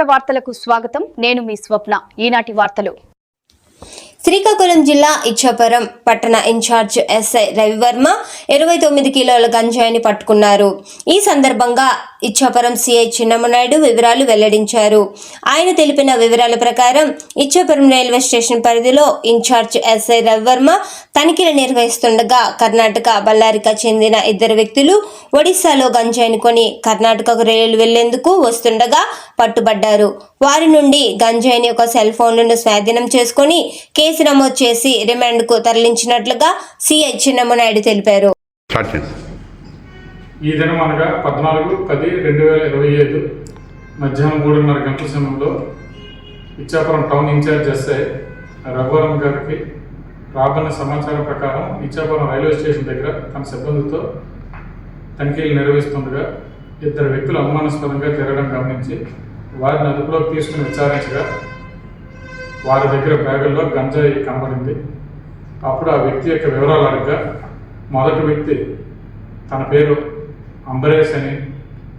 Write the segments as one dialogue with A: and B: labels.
A: రాష్ట్ర వార్తలకు స్వాగతం. నేను మీ స్వప్న. ఈనాటి వార్తలు.
B: శ్రీకాకుళం జిల్లా ఇచ్చాపురం పట్టణ ఇన్ఛార్జ్ ఎస్ఐ రవివర్మ ఇరవై తొమ్మిది కిలోల గంజాయిని పట్టుకున్నారు. ఈ సందర్భంగా ఇచ్చాపురం సిఐ చిన్నమనాయుడు వివరాలు వెల్లడించారు. ఆయన తెలిపిన వివరాల ప్రకారం ఇచ్చాపురం రైల్వే స్టేషన్ పరిధిలో ఇన్ఛార్జ్ ఎస్ఐ రవివర్మ తనిఖీలు నిర్వహిస్తుండగా కర్ణాటక బళ్ళారిక చెందిన ఇద్దరు వ్యక్తులు ఒడిశాలో గంజాయిని కొని కర్ణాటకకు రైలు వెళ్ళేందుకు వస్తుండగా పట్టుబడ్డారు. వారి నుండి గంజాయిని ఒక సెల్ ఫోన్లను స్వాధీనం చేసుకొని కేసు నమోదు చేసి రిమాండ్కు తరలించినట్లుగా సిఐ చిన్నమనాయుడు తెలిపారు.
C: ఈ దినం అనగా పద్నాలుగు పది రెండు వేల ఇరవై ఐదు మధ్యాహ్నం మూడున్నర గంటల సమయంలో Ichchapuram town incharge SI Raghuvaram గారికి రాబడిన సమాచారం ప్రకారం ఇచ్చాపురం రైల్వే స్టేషన్ దగ్గర తన సిబ్బందితో తనిఖీలు నిర్వహిస్తుండగా ఇద్దరు వ్యక్తులు అనుమానాస్పదంగా తిరగడం గమనించి వారిని అదుపులోకి తీసుకుని విచారించగా వారి దగ్గర బ్యాగుల్లో గంజాయి కనబడింది. అప్పుడు ఆ వ్యక్తి యొక్క వివరాలు అడగగా మొదటి వ్యక్తి తన పేరు అంబరేష్ అని.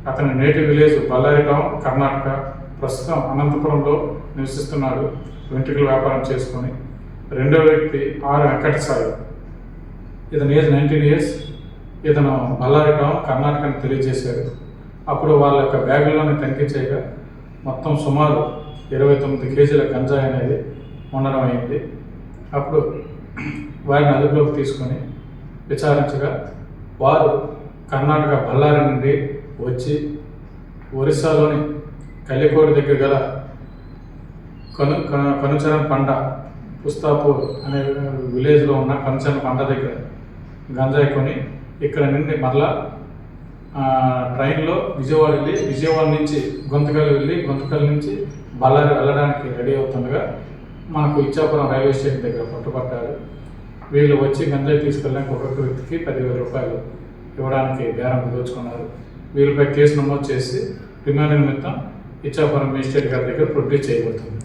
C: అతని నేటివ్ విలేజ్ బళ్ళారి కర్ణాటక. ప్రస్తుతం అనంతపురంలో నివసిస్తున్నాడు. వెంట్రుకల వ్యాపారం చేసుకొని. రెండో వ్యక్తి ఆర్ వెంకట సాయి ఇతని ఏజ్ నైన్టీన్ ఇయర్స్. ఇతను బళ్ళారి టౌన్ కర్ణాటక అని తెలియజేశారు అప్పుడు వాళ్ళ యొక్క బ్యాగుల్లోనే తనిఖీ చేయగా మొత్తం సుమారు ఇరవై తొమ్మిది కేజీల గంజాయి అనేది ఉండడం అయింది. అప్పుడు వారిని అదుపులోకి తీసుకొని విచారించగా వారు కర్ణాటక బళ్ళారి నుండి వచ్చి ఒరిస్సాలోని కల్లికోడి దగ్గర గల కను క- కనుచరం పండ పుస్తాపూర్ అనే విలేజ్లో ఉన్న కనుచరం పండ దగ్గర గంజాయి కొని ఇక్కడ నుండి మరలా ట్రైన్లో విజయవాడ వెళ్ళి విజయవాడ నుంచి గొంతకల్ వెళ్ళి గొంతకల్ నుంచి బళ్ళారి వెళ్ళడానికి రెడీ అవుతుండగా మనకు ఇచ్చాపురం రైల్వే స్టేషన్ దగ్గర పట్టుబట్టారు. వీళ్ళు వచ్చి గంజాయి తీసుకెళ్ళడానికి ఒక్కొక్క వ్యక్తికి పదివేల రూపాయలు ఇవ్వడానికి బేరం దోచుకున్నారు. వీళ్ళపై కేసు నమోదు చేసి రిమాండ్ నిమిత్తం ఇచ్చాపురం మేజిస్ట్రేట్ గారి దగ్గర ప్రొడ్యూస్ చేయబడుతుంది.